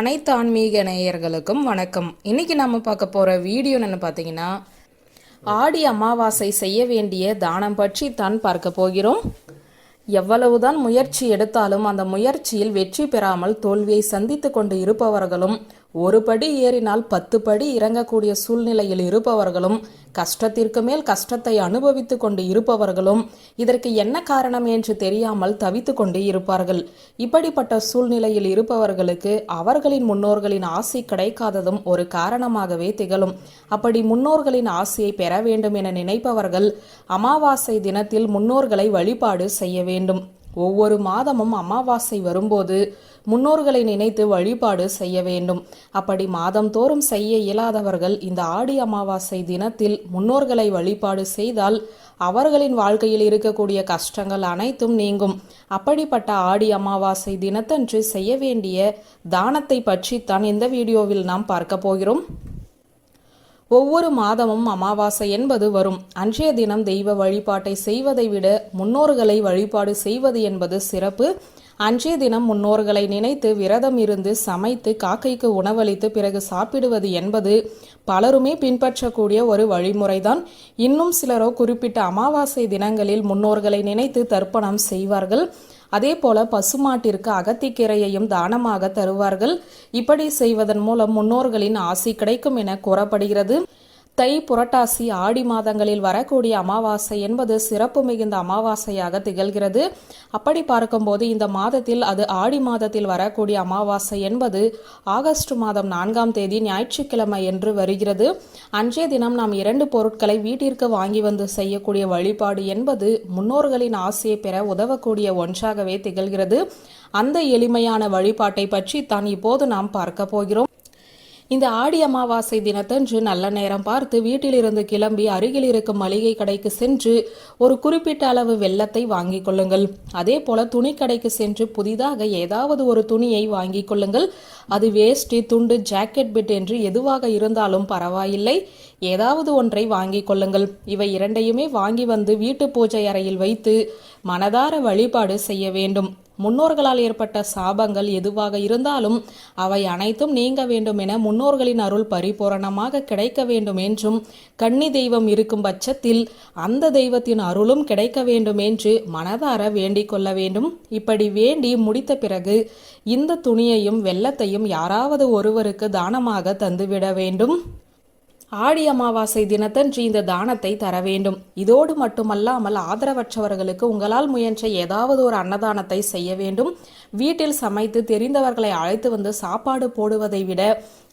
அனைத்து ஆன்மீக நேயர்களுக்கும் வணக்கம். இன்னைக்கு நம்ம பார்க்க போற வீடியோ என்ன பார்த்தீங்கன்னா ஆடி அமாவாசை செய்ய வேண்டிய தானம் பற்றி தான் பார்க்க போகிறோம். எவ்வளவுதான் முயற்சி எடுத்தாலும் அந்த முயற்சியில் வெற்றி பெறாமல் தோல்வியை சந்தித்து கொண்டு இருப்பவர்களும் ஒரு படி ஏறினால் பத்து படி இறங்கக்கூடிய சூழ்நிலையில் இருப்பவர்களும் கஷ்டத்திற்கு மேல் கஷ்டத்தை அனுபவித்து கொண்டு இருப்பவர்களும் இதற்கு என்ன காரணம் என்று தெரியாமல் தவித்து கொண்டு இருப்பார்கள். இப்படிப்பட்ட சூழ்நிலையில் இருப்பவர்களுக்கு அவர்களின் முன்னோர்களின் ஆசை கிடைக்காததும் ஒரு காரணமாகவே திகழும். அப்படி முன்னோர்களின் ஆசையை பெற வேண்டும் என நினைப்பவர்கள் அமாவாசை தினத்தில் முன்னோர்களை வழிபாடு செய்ய வேண்டும். ஒவ்வொரு மாதமும் அமாவாசை வரும்போது முன்னோர்களை நினைத்து வழிபாடு செய்ய வேண்டும். அப்படி மாதந்தோறும் செய்ய இயலாதவர்கள் இந்த ஆடி அமாவாசை தினத்தில் முன்னோர்களை வழிபாடு செய்தால் அவர்களின் வாழ்க்கையில் இருக்கக்கூடிய கஷ்டங்கள் அனைத்தும் நீங்கும். அப்படிப்பட்ட ஆடி அமாவாசை தினத்தன்று செய்ய வேண்டிய தானத்தை பற்றித்தான் இந்த வீடியோவில் நாம் பார்க்க போகிறோம். ஒவ்வொரு மாதமும் அமாவாசை என்பது வரும். அன்றைய தினம் தெய்வ வழிபாட்டை செய்வதை விட முன்னோர்களை வழிபாடு செய்வது என்பது சிறப்பு. அன்றைய தினம் முன்னோர்களை நினைத்து விரதம் இருந்து சமைத்து காக்கைக்கு உணவளித்து பிறகு சாப்பிடுவது என்பது பலருமே பின்பற்றக்கூடிய ஒரு வழிமுறைதான். இன்னும் சிலரோ குறிப்பிட்ட அமாவாசை தினங்களில் முன்னோர்களை நினைத்து தர்ப்பணம் செய்வார்கள். அதே போல பசுமாட்டிற்கு அகத்திக்கீரையையும் தானமாக தருவார்கள். இப்படி செய்வதன் மூலம் முன்னோர்களின் ஆசி கிடைக்கும் என கூறப்படுகிறது. தை புரட்டாசி ஆடி மாதங்களில் வரக்கூடிய அமாவாசை என்பது சிறப்பு மிகுந்த அமாவாசையாக திகழ்கிறது. அப்படி பார்க்கும்போது இந்த மாதத்தில் அது ஆடி மாதத்தில் வரக்கூடிய அமாவாசை என்பது ஆகஸ்ட் மாதம் நான்காம் தேதி ஞாயிற்றுக்கிழமை என்று வருகிறது. அன்றைய தினம் நாம் இரண்டு பொருட்களை வீட்டிற்கு வாங்கி வந்து செய்யக்கூடிய வழிபாடு என்பது முன்னோர்களின் ஆசையை பெற உதவக்கூடிய ஒன்றாகவே திகழ்கிறது. அந்த எளிமையான வழிபாட்டை பற்றி தான் இப்போது நாம் பார்க்க போகிறோம். இந்த ஆடி அமாவாசை தினத்தன்று நல்ல நேரம் பார்த்து வீட்டிலிருந்து கிளம்பி அருகில் இருக்கும் மளிகை கடைக்கு சென்று ஒரு குறிப்பிட்ட அளவு வெள்ளத்தை வாங்கிக் கொள்ளுங்கள். அதே போல துணி கடைக்கு சென்று புதிதாக ஏதாவது ஒரு துணியை வாங்கிக் கொள்ளுங்கள். அது வேஷ்டி துண்டு ஜாக்கெட் பிட் என்று எதுவாக இருந்தாலும் பரவாயில்லை. ஏதாவது ஒன்றை வாங்கிக் கொள்ளுங்கள். இவை இரண்டையுமே வாங்கி வந்து வீட்டு பூஜை அறையில் வைத்து மனதார வழிபாடு செய்ய வேண்டும். முன்னோர்களால் ஏற்பட்ட சாபங்கள் எதுவாக இருந்தாலும் அவை அனைத்தும் நீங்க வேண்டும் என முன்னோர்களின் அருள் பரிபூரணமாக கிடைக்க வேண்டும் என்றும் கன்னி தெய்வம் இருக்கும் பட்சத்தில் அந்த தெய்வத்தின் அருளும் கிடைக்க வேண்டும் என்று மனதார வேண்டிக் கொள்ள வேண்டும். இப்படி வேண்டி முடித்த பிறகு இந்த துணியையும் வெள்ளத்தையும் யாராவது ஒருவருக்கு தானமாக தந்துவிட வேண்டும். ஆடி அமாவாசை தினத்தன்று இந்த தானத்தை தர வேண்டும். இதோடு மட்டுமல்லாமல் ஆதரவற்றவர்களுக்கு உங்களால் முயன்ற ஏதாவது ஒரு அன்னதானத்தை செய்ய வேண்டும். வீட்டில் சமைத்து தெரிந்தவர்களை அழைத்து வந்து சாப்பாடு போடுவதை விட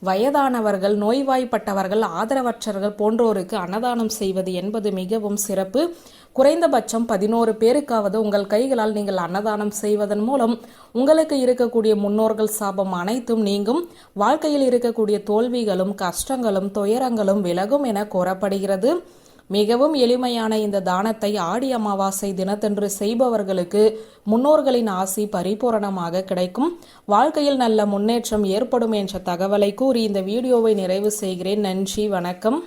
வயதானவர்கள் நோய்வாய்ப்பட்டவர்கள் ஆதரவற்றவர்கள் போன்றோருக்கு அன்னதானம் செய்வது என்பது மிகவும் சிறப்பு. குறைந்தபட்சம் பதினோரு பேருக்காவது உங்கள் கைகளால் நீங்கள் அன்னதானம் செய்வதன் மூலம் உங்களுக்கு இருக்கக்கூடிய முன்னோர்கள் சாபம் அனைத்தும் நீங்கும். வாழ்க்கையில் இருக்கக்கூடிய தோல்விகளும் கஷ்டங்களும் துயரங்களும் விலகும் என கூறப்படுகிறது. மிகவும் எளிமையான இந்த தானத்தை ஆடி அமாவாசை தினத்தன்று செய்பவர்களுக்கு முன்னோர்களின் ஆசி பரிபூரணமாக கிடைக்கும். வாழ்க்கையில் நல்ல முன்னேற்றம் ஏற்படும் என்ற தகவலை கூறி இந்த வீடியோவை நிறைவு செய்கிறேன். நன்றி வணக்கம்.